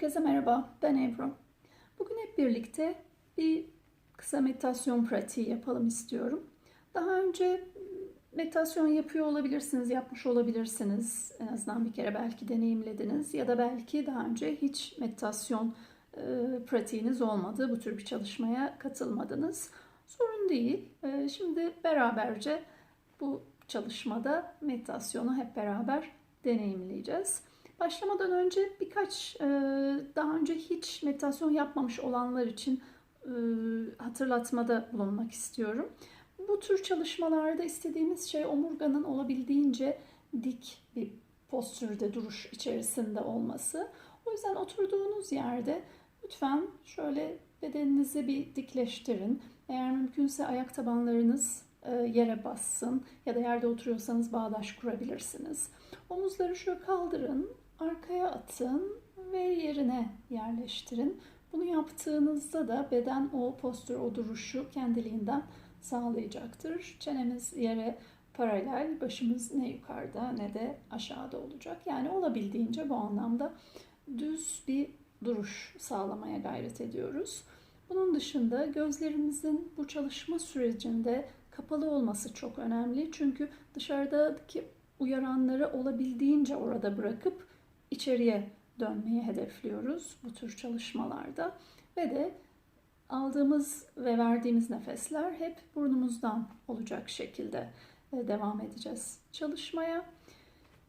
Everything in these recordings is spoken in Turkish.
Herkese merhaba, ben Ebru. Bugün hep birlikte bir kısa meditasyon pratiği yapalım istiyorum. Daha önce meditasyon yapıyor olabilirsiniz, yapmış olabilirsiniz. En azından bir kere belki deneyimlediniz ya da belki daha önce hiç meditasyon e, pratiğiniz olmadı, bu tür bir çalışmaya katılmadınız. Sorun değil. E, şimdi beraberce bu çalışmada meditasyonu hep beraber deneyimleyeceğiz. Başlamadan önce birkaç e, daha önce hiç meditasyon yapmamış olanlar için e, hatırlatmada bulunmak istiyorum. Bu tür çalışmalarda istediğimiz şey omurganın olabildiğince dik bir postürde duruş içerisinde olması. O yüzden oturduğunuz yerde lütfen şöyle bedeninizi bir dikleştirin. Eğer mümkünse ayak tabanlarınız e, yere bassın ya da yerde oturuyorsanız bağdaş kurabilirsiniz. Omuzları şöyle kaldırın, arkaya atın ve yerine yerleştirin. Bunu yaptığınızda da beden o postür, o duruşu kendiliğinden sağlayacaktır. Çenemiz yere paralel, başımız ne yukarıda ne de aşağıda olacak. Yani olabildiğince bu anlamda düz bir duruş sağlamaya gayret ediyoruz. Bunun dışında gözlerimizin bu çalışma sürecinde kapalı olması çok önemli. Çünkü dışarıdaki uyaranları olabildiğince orada bırakıp içeriye dönmeyi hedefliyoruz bu tür çalışmalarda. Ve de aldığımız ve verdiğimiz nefesler hep burnumuzdan olacak şekilde e, devam edeceğiz çalışmaya.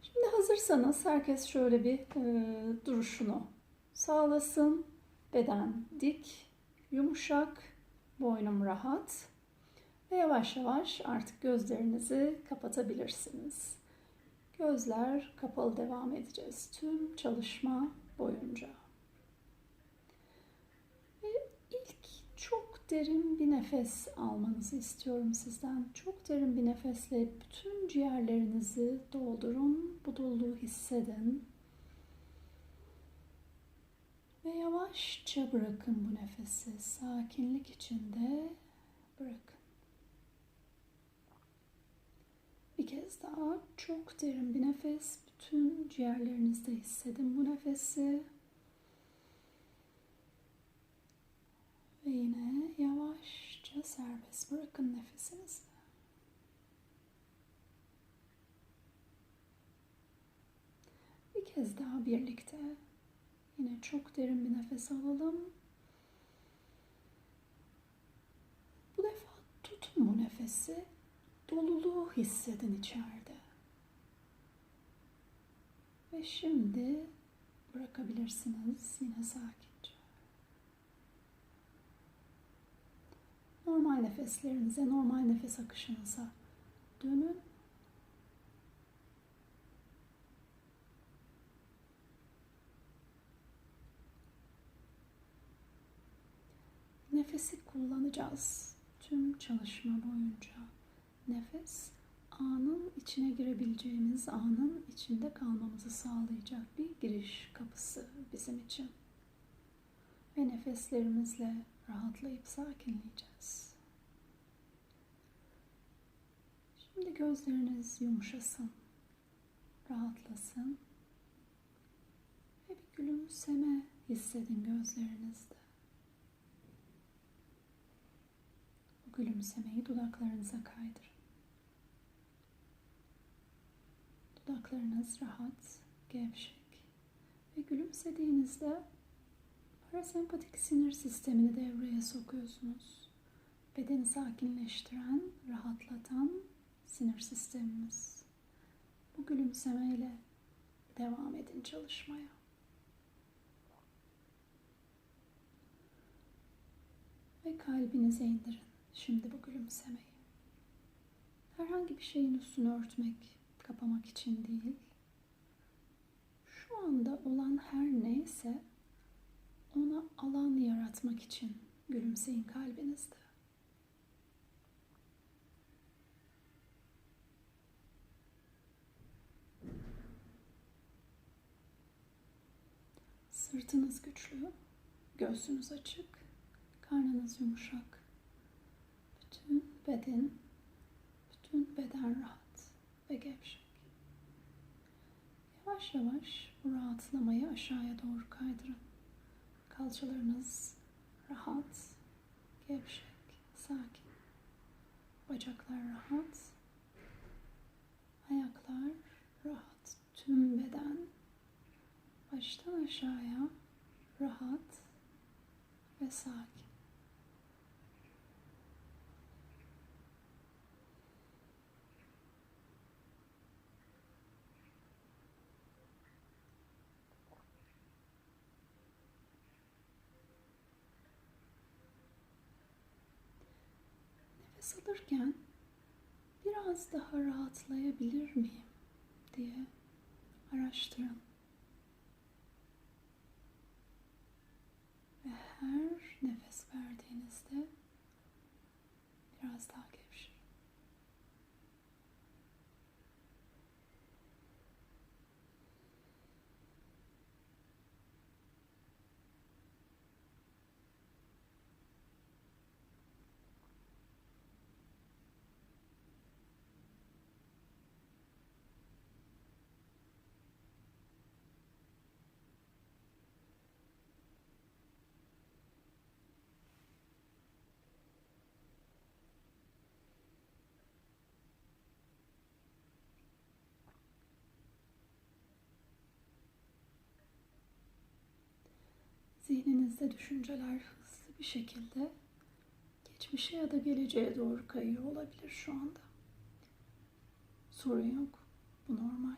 Şimdi hazırsanız herkes şöyle bir e, duruşunu sağlasın. Beden dik, yumuşak, boynum rahat ve yavaş yavaş artık gözlerinizi kapatabilirsiniz. Gözler kapalı devam edeceğiz tüm çalışma boyunca. Ve ilk çok derin bir nefes almanızı istiyorum sizden. Çok derin bir nefesle bütün ciğerlerinizi doldurun. Bu doluluğu hissedin. Ve yavaşça bırakın bu nefesi. Sakinlik içinde bırakın. Bir kez daha çok derin bir nefes. Bütün ciğerlerinizde hissedin bu nefesi. Ve yine yavaşça serbest bırakın nefesinizi. Bir kez daha birlikte yine çok derin bir nefes alalım. Bu defa tutun bu nefesi doluluğu hissedin içeride. Ve şimdi bırakabilirsiniz yine sakince. Normal nefeslerinize, normal nefes akışınıza dönün. Nefesi kullanacağız tüm çalışma boyunca nefes anın içine girebileceğimiz, anın içinde kalmamızı sağlayacak bir giriş kapısı bizim için. Ve nefeslerimizle rahatlayıp sakinleyeceğiz. Şimdi gözleriniz yumuşasın, rahatlasın ve bir gülümseme hissedin gözlerinizde. Gülümsemeyi dudaklarınıza kaydırın. Dudaklarınız rahat, gevşek ve gülümsediğinizde parasempatik sinir sistemini devreye sokuyorsunuz. Bedeni sakinleştiren, rahatlatan sinir sistemimiz. Bu gülümsemeyle devam edin çalışmaya. Ve kalbinize indirin şimdi bu gülümsemeyi. Herhangi bir şeyin üstünü örtmek, kapamak için değil, şu anda olan her neyse ona alan yaratmak için gülümseyin kalbinizde. Sırtınız güçlü, göğsünüz açık, karnınız yumuşak. Bütün beden, bütün beden rahat ve gevşek. Yavaş yavaş bu rahatlamayı aşağıya doğru kaydırın. Kalçalarınız rahat, gevşek, sakin. Bacaklar rahat. Ayaklar rahat. Tüm beden baştan aşağıya rahat ve sakin. Nefes alırken biraz daha rahatlayabilir miyim diye araştırın. Ve her nefes verdiğinizde biraz daha gevşeyin. Zihninizde düşünceler hızlı bir şekilde geçmişe ya da geleceğe doğru kayıyor olabilir şu anda. Sorun yok. Bu normal.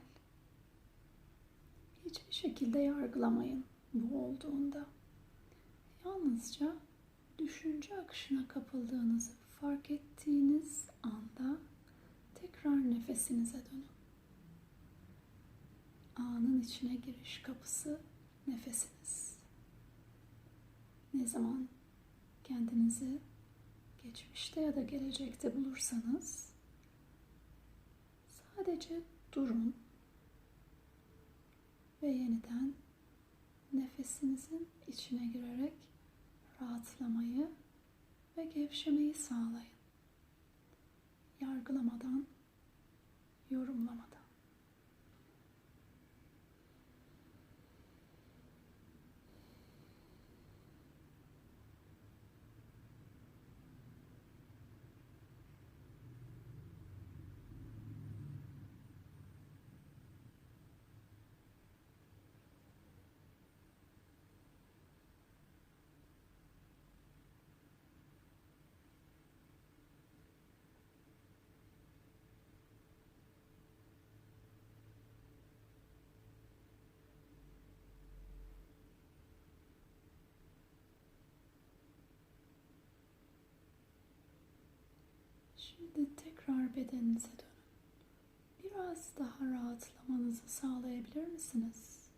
Hiçbir şekilde yargılamayın bu olduğunda. Yalnızca düşünce akışına kapıldığınızı fark ettiğiniz anda tekrar nefesinize dönün. Anın içine giriş kapısı nefesiniz. Ne zaman kendinizi geçmişte ya da gelecekte bulursanız sadece durun ve yeniden nefesinizin içine girerek rahatlamayı ve gevşemeyi sağlayın. Yargılamadan, yorumlamadan. Şimdi tekrar bedeninize dönün. Biraz daha rahatlamanızı sağlayabilir misiniz?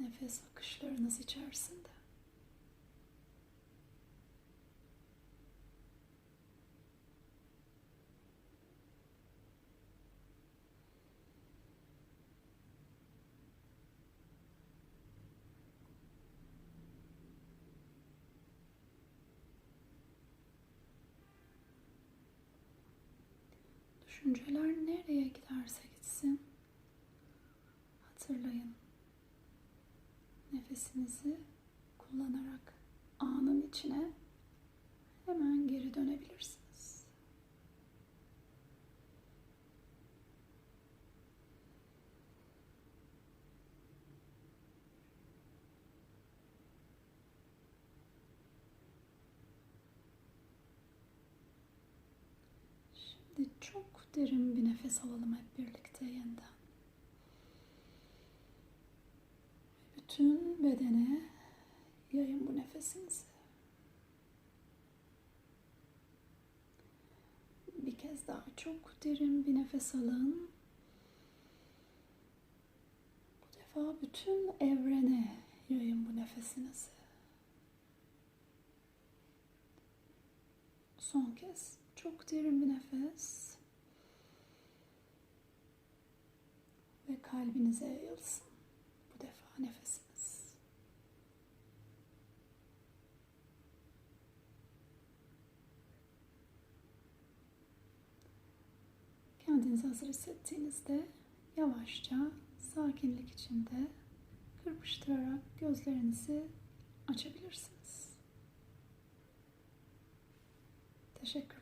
Nefes akışlarınız içerisinde. Düşünceler nereye giderse gitsin hatırlayın. Nefesinizi kullanarak anın içine hemen geri dönebilirsiniz. Şimdi çok derin bir nefes alalım hep birlikte yeniden. Bütün bedene yayın bu nefesinizi. Bir kez daha çok derin bir nefes alın. Bu defa bütün evrene yayın bu nefesinizi. Son kez çok derin bir nefes. Ve kalbinize yayılsın bu defa nefesiniz. Kendinizi hazır hissettiğinizde yavaşça sakinlik içinde kırpıştırarak gözlerinizi açabilirsiniz. Teşekkürler.